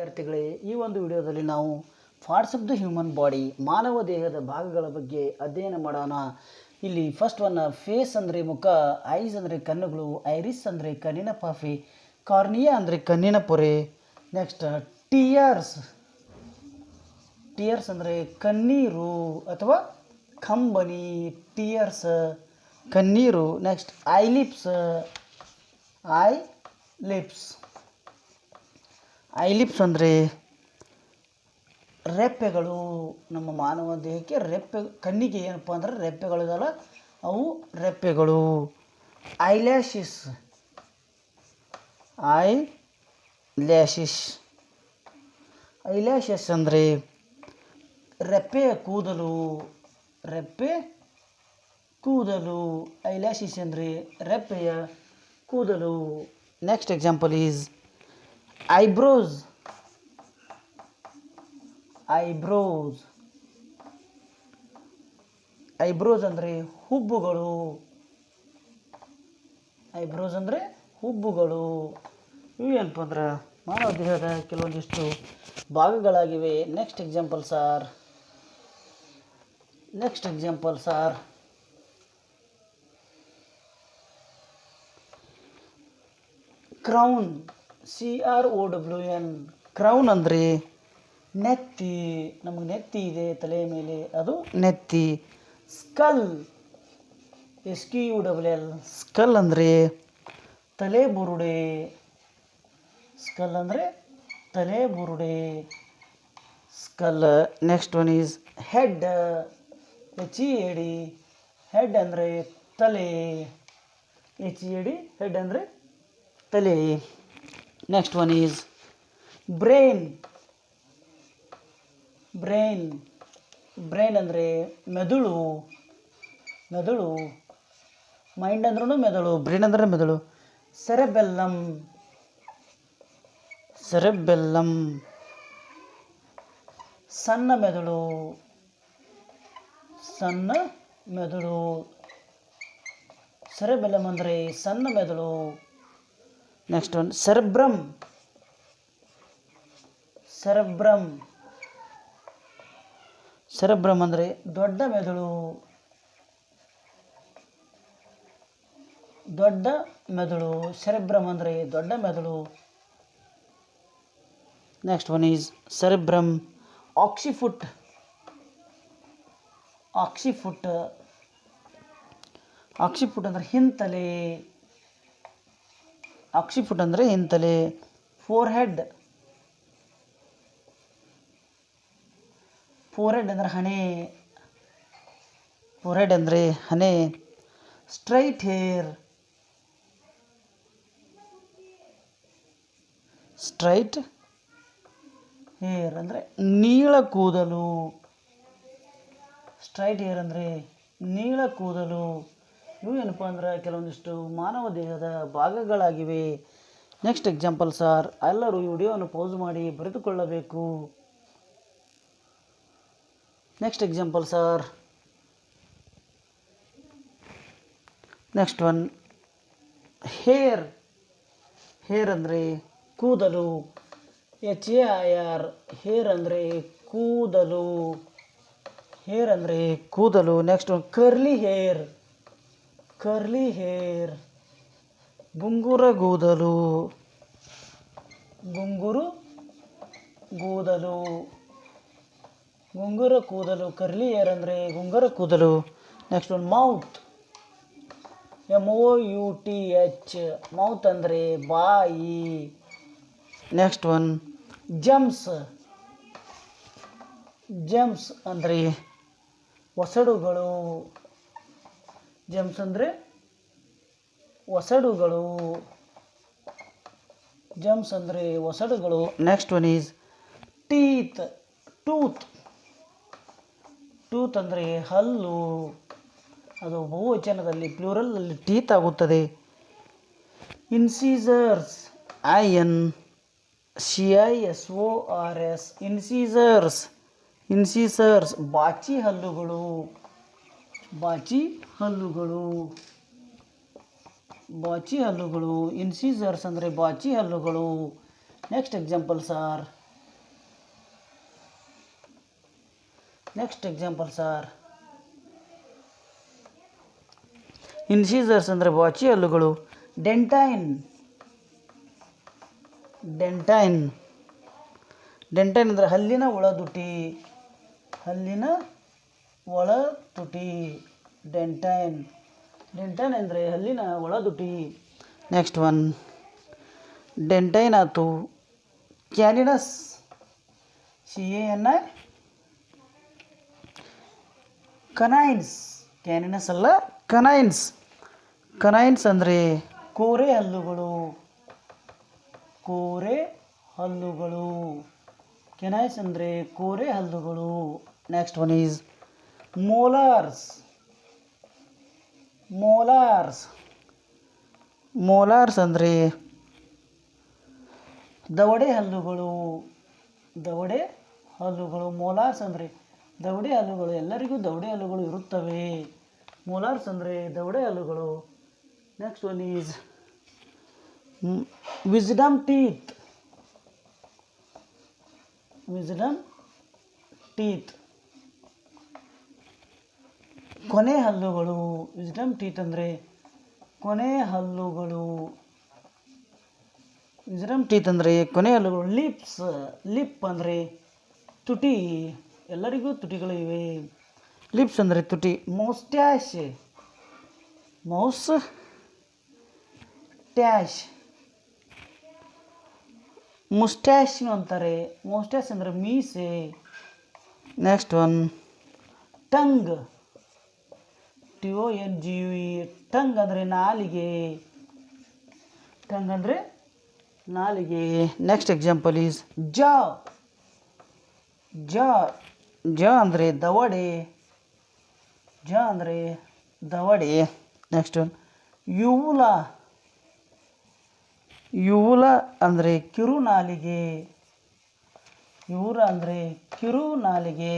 ವಿದ್ಯಾರ್ಥಿಗಳೇ, ಈ ಒಂದು ವಿಡಿಯೋದಲ್ಲಿ ನಾವು parts of the human body ಮಾನವ ದೇಹದ ಭಾಗಗಳ ಬಗ್ಗೆ ಅಧ್ಯಯನ ಮಾಡೋಣ. ಇಲ್ಲಿ ಫಸ್ಟ್ ಒನ್ ಫೇಸ್ ಅಂದರೆ ಮುಖ ಐಸ್ ಅಂದರೆ ಕಣ್ಣುಗಳು ಐರಿಸ್ ಅಂದರೆ ಕಣ್ಣಿನ ಪಾಫಿ ಕಾರ್ನಿಯಾ ಅಂದರೆ ಕಣ್ಣಿನ ಪೊರೆ. ನೆಕ್ಸ್ಟ್ ಟಿಯರ್ಸ್ ಟಿಯರ್ಸ್ ಅಂದರೆ ಕಣ್ಣೀರು ಅಥವಾ ಕಂಬನಿ ಟಿಯರ್ಸ್ ಕಣ್ಣೀರು. Next eyelids eyelids eyelids ಅಂದರೆ ರೆಪ್ಪೆಗಳು. ನಮ್ಮ ಮಾನವ ದೇಹಕ್ಕೆ ರೆಪ್ಪೆ, ಕಣ್ಣಿಗೆ ಏನಪ್ಪ ಅಂದ್ರೆ ರೆಪ್ಪೆಗಳಿದಲ್ಲ, ಅವು ರೆಪ್ಪೆಗಳು. ಐಲ್ಯಾಶಿಸ್. ಐ ಲ್ಯಾಶಿಸ್ ಐಲ್ಯಾಶಸ್ ಅಂದರೆ ರೆಪ್ಪೆಯ ಕೂದಲು. ರೆಪ್ಪೆ ಕೂದಲು. ಐಲ್ಯಾಶಿಸ್ ಅಂದರೆ ರೆಪ್ಪೆಯ ಕೂದಲು. Next example is eyebrows eyebrows eyebrows ಅಂದರೆ ಹುಬ್ಬುಗಳು. ಐಬ್ರೋಸ್ ಅಂದರೆ ಹುಬ್ಬುಗಳು. ಇವು ಏನಪ್ಪ ಅಂದ್ರೆ ಮಾನವ ದೇಹದ ಕೆಲವೊಂದಿಷ್ಟು ಭಾಗಗಳಾಗಿವೆ. Next example sir next example sir crown C R O W N crown ಅಂದರೆ ನೆತ್ತಿ, ನಮಗೆ ನೆತ್ತಿ ಇದೆ ತಲೆ ಮೇಲೆ, ಅದು ನೆತ್ತಿ. Skull S K U W L skull ಅಂದರೆ ತಲೆ ಬುರುಡೆ. ಸ್ಕಲ್ ಅಂದರೆ ತಲೆ ಬುರುಡೆ. Skull next one is head H E A D head ಅಂದರೆ ತಲೆ. ಎಚ್ ಇ ಡಿ ಹೆಡ್ ಅಂದರೆ ತಲೆ. Next one is brain brain brain ಅಂದರೆ ಮೆದುಳು. ಮೆದುಳು. ಮೈಂಡ್ ಅಂದ್ರೂ ಮೆದುಳು. ಬ್ರೈನ್ ಅಂದ್ರೆ ಮೆದುಳು. ಸೆರೆಬೆಲ್ಲಮ್ ಸೆರೆಬೆಲ್ಲಮ್ ಸಣ್ಣ ಮೆದುಳು. ಸಣ್ಣ ಮೆದುಳು. ಸೆರೆಬೆಲ್ಲಮ್ ಅಂದರೆ ಸಣ್ಣ ಮೆದುಳು. Next one cerebrum cerebrum cerebrum ಅಂದರೆ ದೊಡ್ಡ ಮೆದುಳು. ದೊಡ್ಡ ಮೆದುಳು. ಸೆರೆಬ್ರಮ್ ಅಂದರೆ ದೊಡ್ಡ ಮೆದುಳು. Next one is cerebrum occiput occiput occiput ಅಂದರೆ ಹಿಂತಲೆ ಆಕ್ಸಿಫುಟ್ ಅಂದರೆ ಹಿಂತಲೆ ಫೋರ್ ಹೆಡ್ ಫೋರ್ ಹೆಡ್ ಅಂದರೆ ಹಣೆ. ಫೋರ್ ಹೆಡ್ ಅಂದರೆ ಹಣೆ. ಸ್ಟ್ರೈಟ್ ಹೇರ್ ಸ್ಟ್ರೈಟ್ ಹೇರ್ ಅಂದರೆ ನೀಳ ಕೂದಲು. ಸ್ಟ್ರೈಟ್ ಹೇರ್ ಅಂದರೆ ನೀಳ ಕೂದಲು. ಇವು ಏನಪ್ಪ ಅಂದ್ರೆ ಕೆಲವೊಂದಿಷ್ಟು ಮಾನವ ದೇಹದ ಭಾಗಗಳಾಗಿವೆ. ನೆಕ್ಸ್ಟ್ ಎಕ್ಸಾಂಪಲ್ ಸರ್ ಎಲ್ಲರೂ ಈ ವಿಡಿಯೋವನ್ನು ಪೌಸ್ ಮಾಡಿ ಬರೆದುಕೊಳ್ಳಬೇಕು. Next example sir next one hair hair ಅಂದರೆ ಕೂದಲು. H A I R hair ಅಂದರೆ ಕೂದಲು. ಹೇರ್ ಅಂದರೆ ಕೂದಲು. Next one curly hair curly hair. ಗುಂಗುರ ಗೂದಲು. ಗುಂಗುರು ಗೂದಲು. ಗುಂಗುರ ಕೂದಲು, ಕರ್ಲಿ ಹೇರ್ ಅಂದರೆ ಗುಂಗುರ ಕೂದಲು. ನೆಕ್ಸ್ಟ್ ಒಂದು mouth M O U T H mouth ಅಂದರೆ ಬಾಯಿ. ನೆಕ್ಸ್ಟ್ ಒನ್ ಜಮ್ಸ್ ಜಮ್ಸ್ ಅಂದರೆ ಒಸಡುಗಳು. ಜಮ್ಸ್ ಅಂದರೆ ಒಸಡುಗಳು. ಜಮ್ಸ್ ಅಂದರೆ ಒಸಡುಗಳು. Next one is teeth tooth. Tooth ಅಂದರೆ ಹಲ್ಲು. ಅದು ಬಹುವಚನದಲ್ಲಿ ಪ್ಲೂರಲಲ್ಲಿ ಟೀತ್ ಆಗುತ್ತದೆ. Incisors. I N C I S O R S incisors. Incisors ಬಾಚಿ ಹಲ್ಲುಗಳು. ಬಾಚಿ ಹಲ್ಲುಗಳು. ಬಾಚಿ ಹಲ್ಲುಗಳು. ಇನ್ಸೀಸರ್ಸ್ ಅಂದರೆ ಬಾಚಿ ಹಲ್ಲುಗಳು. Next example sir next example sir incisors ಅಂದರೆ ಬಾಚಿ ಹಲ್ಲುಗಳು. ಡೆಂಟೈನ್ ಡೆಂಟೈನ್ ಡೆಂಟೈನ್ ಅಂದರೆ ಹಲ್ಲಿನ ಉಳದುಟಿ ಹಲ್ಲಿನ ಒಳ ತುಟಿ, ಡೆಂಟೈನ್. ಡೆಂಟೈನ್ ಅಂದರೆ ಹಲ್ಲಿನ ಒಳದುಟಿ ನೆಕ್ಸ್ಟ್ ಒನ್. ಡೆಂಟೈನ್ ಆತು. Canines. C A N I. Canines. Canines ಅಲ್ಲ, ಕನೈನ್ಸ್. ಕನೈನ್ಸ್ ಅಂದರೆ ಕೋರೆ ಹಲ್ಲುಗಳು. ಕೋರೆ ಹಲ್ಲುಗಳು. ಕೆನೈಸ್ ಅಂದರೆ ಕೋರೆ ಹಲ್ಲುಗಳು. Next one is molars molars molars ಅಂದರೆ ದವಡೆ ಹಲ್ಲುಗಳು. ದವಡೆ ಹಲ್ಲುಗಳು. ಮೋಲಾರ್ಸ್ ಅಂದರೆ ದವಡೆ ಹಲ್ಲುಗಳು. ಎಲ್ಲರಿಗೂ ದವಡೆ ಹಲ್ಲುಗಳು ಇರುತ್ತವೆ. ಮೋಲಾರ್ಸ್ ಅಂದರೆ ದವಡೆ ಹಲ್ಲುಗಳು. Next one is wisdom teeth wisdom teeth ಕೊನೆ ಹಲ್ಲುಗಳು ವಿಸ್ಡಮ್ ಟೀತ್ ಅಂದರೆ ಕೊನೆ ಹಲ್ಲುಗಳು. ವಿಸ್ಡಮ್ ಟೀತ್ ಅಂದರೆ ಕೊನೆ ಹಲ್ಲುಗಳು ಲಿಪ್ಸ್ ಲಿಪ್ ಅಂದರೆ ತುಟಿ, ಎಲ್ಲರಿಗೂ ತುಟಿಗಳು ಇವೆ. ಲಿಪ್ಸ್ ಅಂದರೆ ತುಟಿ ಮೌಸ್ಟ್ಯಾಶ್ ಮೌಸ್ ಟ್ಯಾಶ್ ಮುಸ್ಟ್ಯಾಶ್ ಅಂತಾರೆ ಮುಸ್ಟ್ಯಾಶ್ ಅಂದರೆ ಮೀಸೆ. Next one tongue T O N G U E tongue ಅಂದರೆ ನಾಲಿಗೆ. ಟಂಗ್ ಅಂದರೆ ನಾಲಿಗೆ. ನೆಕ್ಸ್ಟ್ ಎಕ್ಸಾಂಪಲ್ ಈಸ್ ಜ. ಜ ಜ ಅಂದರೆ ದವಡೆ. ಜ ಅಂದರೆ ದವಡೆ. Next one ಯುವುಲ. ಯುವುಲ ಅಂದರೆ ಕಿರು ನಾಲಿಗೆ ಯುವುಲ ಅಂದರೆ ಕಿರು ನಾಲಿಗೆ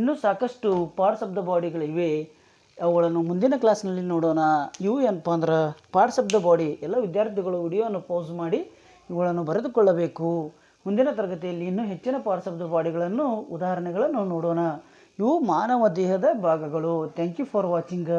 ಇನ್ನೂ ಸಾಕಷ್ಟು ಪಾರ್ಟ್ಸ್ ಆಫ್ ದ ಬಾಡಿಗಳಿವೆ ಅವುಗಳನ್ನು ಮುಂದಿನ ಕ್ಲಾಸ್ನಲ್ಲಿ ನೋಡೋಣ. ಇವು ಏನಪ್ಪ ಅಂದ್ರೆ ಪಾರ್ಟ್ಸ್ ಆಫ್ ದ ಬಾಡಿ ಎಲ್ಲ ವಿದ್ಯಾರ್ಥಿಗಳು ವಿಡಿಯೋವನ್ನು ಪೋಸ್ ಮಾಡಿ ಇವುಗಳನ್ನು ಬರೆದುಕೊಳ್ಳಬೇಕು. ಮುಂದಿನ ತರಗತಿಯಲ್ಲಿ ಇನ್ನೂ ಹೆಚ್ಚಿನ ಪಾರ್ಟ್ಸ್ ಆಫ್ ದ ಬಾಡಿಗಳನ್ನು ಉದಾಹರಣೆಗಳನ್ನು ನೋಡೋಣ. ಇವು ಮಾನವ ದೇಹದ ಭಾಗಗಳು. Thank you for watching